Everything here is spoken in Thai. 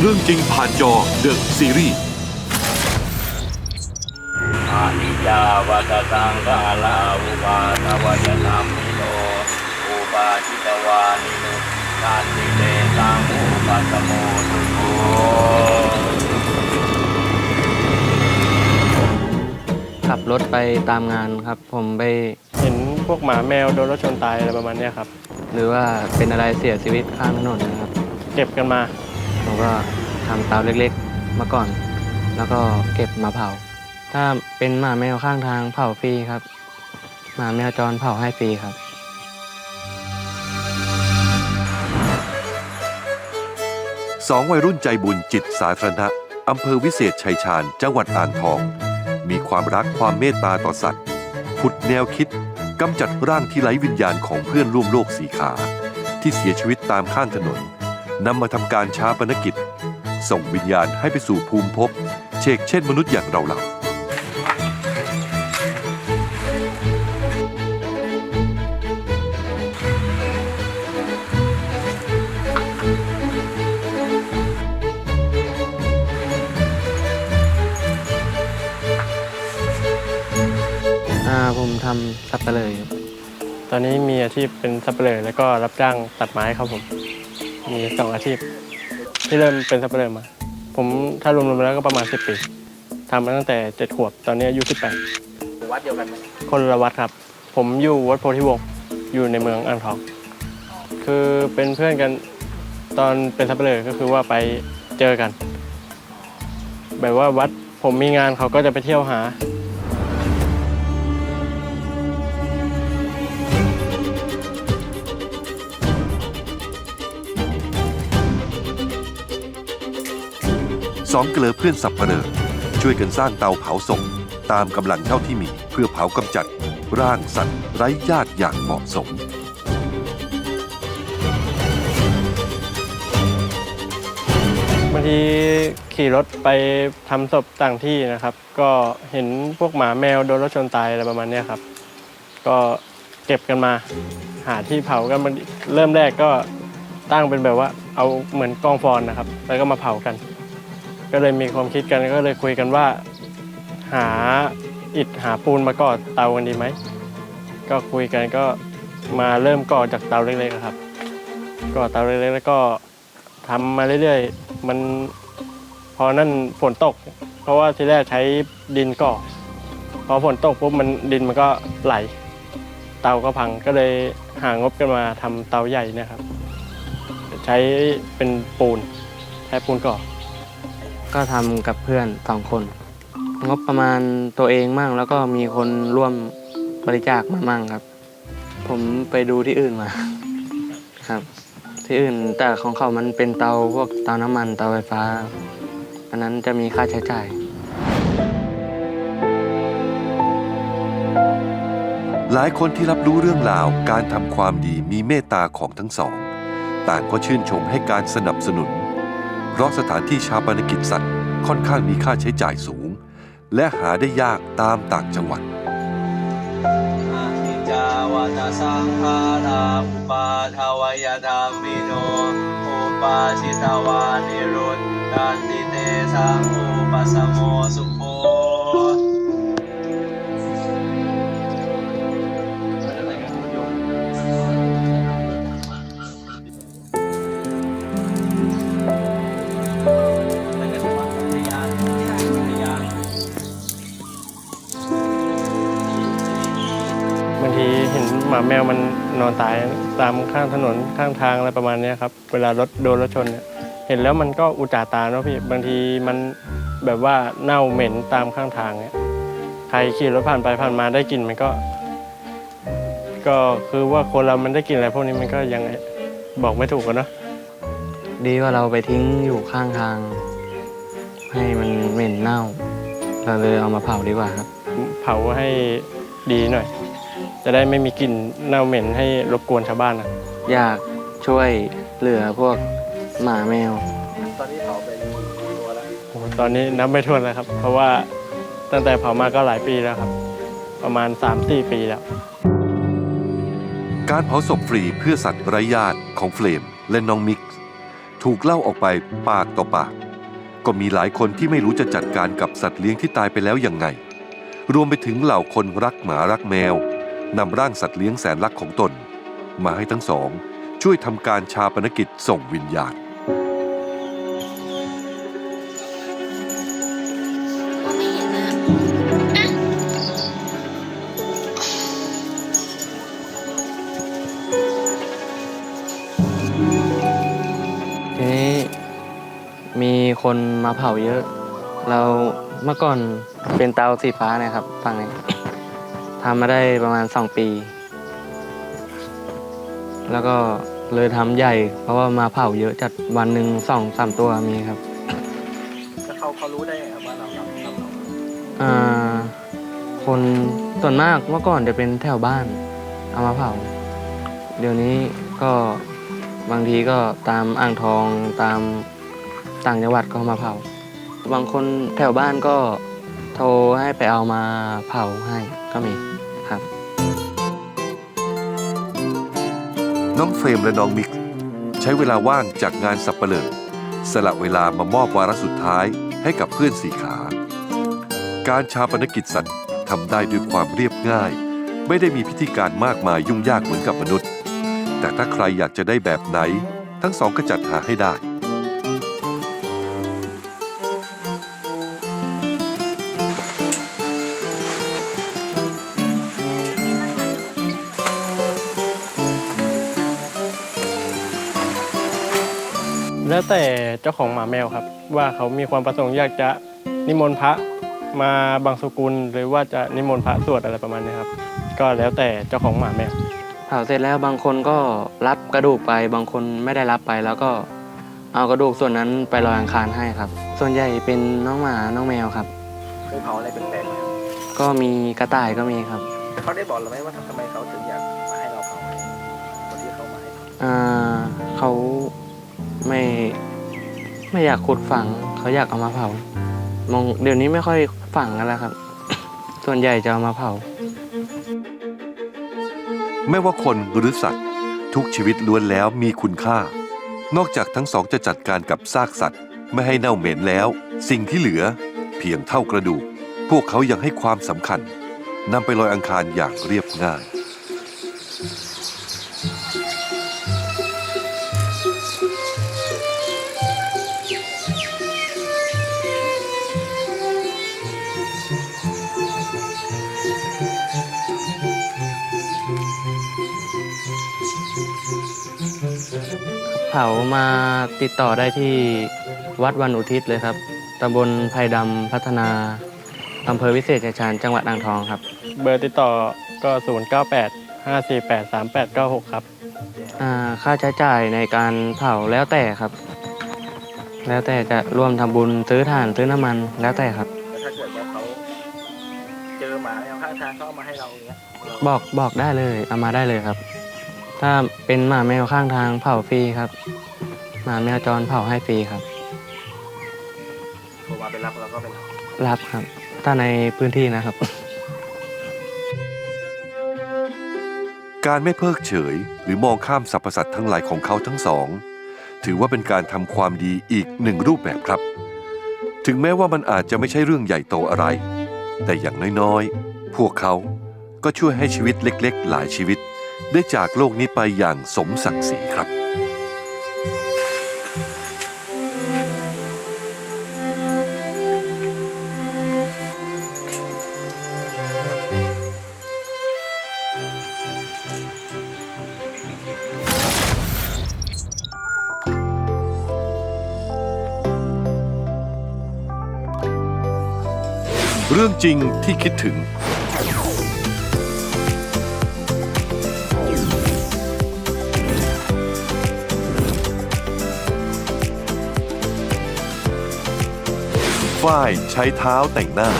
เรื่องจริงผ่านจอเดอะซีรีส์อานิจจาวัตสังฆาลาอุปาทวยธรรมิโนอุปาจิตวานิโนตันติเตสังอุปัสสโมสุโขขับรถไปตามงานครับ ผมไปเห็นพวกหมาแมวโดนรถชนตายอะไรประมาณเนี้ยครับ หรือว่าเป็นอะไรเสียชีวิตข้างถนนนะครับ เก็บกันมา ผมก็ทำเตาเล็กๆ มาก่อน แล้วก็เก็บมาเผา ถ้าเป็นหมาแมวข้างทางเผาฟรีครับ หมาแมวจรเผาให้ฟรีครับ สองวัยรุ่นใจบุญจิตสาธารณะอำเภอวิเศษชัยชาญจังหวัดอ่างทอง มีความรักความเมตตาต่อสัตว์ผุดแนวคิดกำจัดร่างที่ไร้วิญญาณของเพื่อนร่วมโลกสีขา ที่เสียชีวิตตามข้างถนน นำมาทำการช้าปนกิจ ส่งวิญญาณให้ไปสู่ภูมิภพเชกเช่นมนุษย์อย่างเราเราอาผมทำสับปะเลยครับ ตอนนี้มีอาชีพเป็นสับเปลือแล้วก็รับจ้างตัดไม้ครับผม มีสองอาชีพ ที่เริ่มเป็นสับเปลือมา ผมถ้ารวมๆแล้วก็ประมาณ10ปีทำมาตั้งแต่7ขวบตอนนี้อายุ18วัดเดียวกันไหมคนละวัดครับ ผมอยู่วัดโพธิวงศ์อยู่ในเมืองอ่างทอง คือเป็นเพื่อนกันตอนเป็นสับเปลือก็คือว่าไปเจอกัน แบบว่าวัดผมมีงานเขาก็จะไปเที่ยวหา องเกลือเพื่อนสับเปลอช่วยกันสร้างเตาเผาศพตามกำลังเท่าที่มีเพื่อเผากำจัด ร่างสัตว์ไร้ญาติอย่างเหมาะสม บางทีขี่รถไปทำศพต่างที่นะครับ ก็เห็นพวกหมาแมวโดนรถชนตายอะไรประมาณเนี้ยครับ ก็เก็บกันมา หาที่เผากันมันเริ่มแรกก็ตั้งเป็นแบบว่า เอาเหมือนกองฟอนนะครับ แล้วก็มาเผากัน ก็เลยมีความคิดกันก็เลยคุยกันว่า หาอิฐหาปูนมาก่อเตากันดีไหม ก็คุยกันก็มาเริ่มก่อจากเตาเล็กๆครับ ก่อเตาเล็กๆแล้วก็ทำมาเรื่อยๆ มันพอนั่นฝนตก เพราะว่าทีแรกใช้ดินก่อ พอฝนตกปุ๊บมันดินมันก็ไหล เตาก็พังก็เลยหางบกันมาทำเตาใหญ่นะครับ ใช้เป็นปูนใช้ปูนก่อ ก็ทำกับเพื่อนสองคน งบประมาณตัวเองมั่งแล้วก็มีคนร่วมบริจาคมามั่งครับ ผมไปดูที่อื่นมาครับ ที่อื่นแต่ของเขามันเป็นเตาพวกเตาน้ำมันเตาไฟฟ้า อันนั้นจะมีค่าใช้จ่าย หลายคนที่รับรู้เรื่องราวการทำความดีมีเมตตาของทั้งสอง ต่างก็ชื่นชมให้การสนับสนุน เพราะสถานที่ชาปนกิจสัตว์ค่อนข้างมีค่าใช้จ่ายสูง และหาได้ยากตามต่างจังหวัดจาวตสังฆาราอุปาทวยธรรมิโนอุปาชิตวานิรุตตันติเตสังอุปสสโมสุ แมวมันนอนตายตามข้างถนนข้างทางอะไรประมาณเนี้ยครับ เวลารถโดนรถชนเนี่ยเห็นแล้วมันก็อุจจาตาเนาะพี่บางทีมันแบบว่าเน่าเหม็นตามข้างทางเนี่ยใครขี่รถผ่านไปผ่านมาได้กลิ่นมันก็ ก็คือว่าคนเรามันได้กลิ่นอะไรพวกนี้มันก็ยังไงบอกไม่ถูกกันเนาะดีว่าเราไปทิ้งอยู่ข้างทาง ให้มันเหม็นเน่า เราเลยเอามาเผาดีกว่าครับ เผาให้ดีหน่อย จะได้ไม่มีกลิ่นเน่าเหม็นให้รบกวนชาวบ้านนะอยากช่วยเหลือพวกหมาแมวโอ้โหตอนนี้นับไม่ถ้วนแล้วครับ เพราะว่าตั้งแต่เผามาก็หลายปีแล้วครับ ประมาณ 3-4 ปีแล้ว การเผาศพฟรีเพื่อสัตว์ไร้ญาติของเฟลมและน้องมิกซ์ถูกเล่าออกไปปากต่อปาก ก็มีหลายคนที่ไม่รู้จะจัดการกับสัตว์เลี้ยงที่ตายไปแล้วยังไง รวมไปถึงเหล่าคนรักหมารักแมว นำร่างสัตว์เลี้ยงแสนรักของตน มาให้ทั้งสอง ช่วยทำการชาปนกิจส่งวิญญาณก็ไม่เห็นอะทีนี้มีคนมาเผาเยอะ เราเมื่อก่อนเป็นเตาสีฟ้านะครับฝั่งนี้ ทำมาได้ประมาณสองปี แล้วก็เลยทำใหญ่ เพราะว่ามาเผาเยอะจัดวันหนึ่งสองสามตัวมีครับแล้วเขาเขารู้ได้ไงครับว่าเราทำทำเราอ่าคนส่วนมากเมื่อก่อนจะเป็นแถวบ้าน เอามาเผา เดี๋ยวนี้ก็บางทีก็ตามอ่างทองตามต่างจังหวัดก็มาเผา บางคนแถวบ้านก็โทรให้ไปเอามาเผาให้ก็มี ครับ น้องเฟรมและน้องมิก ใช้เวลาว่างจากงานสับเปลือสละเวลามามอบวาระสุดท้ายให้กับเพื่อนสี่ขา การชาปนกิจสัตว์ทำได้ด้วยความเรียบง่าย ไม่ได้มีพิธีการมากมายยุ่งยากเหมือนกับมนุษย์ แต่ถ้าใครอยากจะได้แบบไหน ทั้งสองก็จัดหาให้ได้ แล้วแต่เจ้าของหมาแมวครับ ว่าเขามีความประสงค์อยากจะนิมนต์พระมาบางสกุลหรือว่าจะนิมนต์พระสวดอะไรประมาณนี้ครับ ก็แล้วแต่เจ้าของหมาแมวเผาเสร็จแล้วบางคนก็รับกระดูกไป บางคนไม่ได้รับไปแล้วก็เอากระดูกส่วนนั้นไปลอยอังคารให้ครับ ส่วนใหญ่เป็นน้องหมาน้องแมวครับเคยเผาอะไรแปลกๆไหมครับก็มีกระต่ายก็มีครับเขาได้บอกเราไหมว่าทำไมเขาถึงอยากมาให้เราเผาคนที่เขามาให้เผาอ่าเขา ไม่ไม่อยากขุดฝัง เขาอยากเอามาเผามองเดี๋ยวนี้ไม่ค่อยฝังกันแล้วครับ ส่วนใหญ่จะเอามาเผา ไม่ว่าคนหรือสัตว์ ทุกชีวิตล้วนแล้วมีคุณค่า นอกจากทั้งสองจะจัดการกับซากสัตว์ ไม่ให้เน่าเหม็นแล้ว สิ่งที่เหลือ เพียงเท่ากระดูก พวกเขายังให้ความสำคัญนำไปลอยอังคารอย่างเรียบง่าย เผามาติดต่อได้ที่วัดวันอุทิศเลยครับตำบลไผ่ดำพัฒนาอำเภอวิเศษชัยชาญจังหวัดอ่างทองครับ เบอร์ติดต่อก็ 0 9 8 5 4 8 3 8 9 6 ครับ อ่าค่าใช้จ่ายในการเผาแล้วแต่ครับ แล้วแต่จะร่วมทำบุญซื้อถ่านซื้อน้ำมันแล้วแต่ครับ แล้วถ้าเกิดว่าเขาเจอหมาแมวข้างทางเขาเอามาให้เราอย่างเงี้ยเราบอกบอกได้เลยเอามาได้เลยครับ ถ้าเป็นหมาแมวข้างทางเผาฟรีครับ หมาแมวจรเผาให้ฟรีครับ โทรมาไปรับเราก็ไปรับรับครับ ถ้าในพื้นที่นะครับ การไม่เพิกเฉย หรือมองข้ามสรรพสัตว์ทั้งหลายของเขาทั้งสอง ถือว่าเป็นการทำความดีอีกหนึ่งรูปแบบครับ ถึงแม้ว่ามันอาจจะไม่ใช่เรื่องใหญ่โตอะไร แต่อย่างน้อยๆ พวกเขาก็ช่วยให้ชีวิตเล็ก ๆ หลายชีวิต ได้จากโลกนี้ไปอย่างสมศักดิ์ศรีครับเรื่องจริงที่คิดถึง ฝ้ายใช้เท้าแต่งหน้า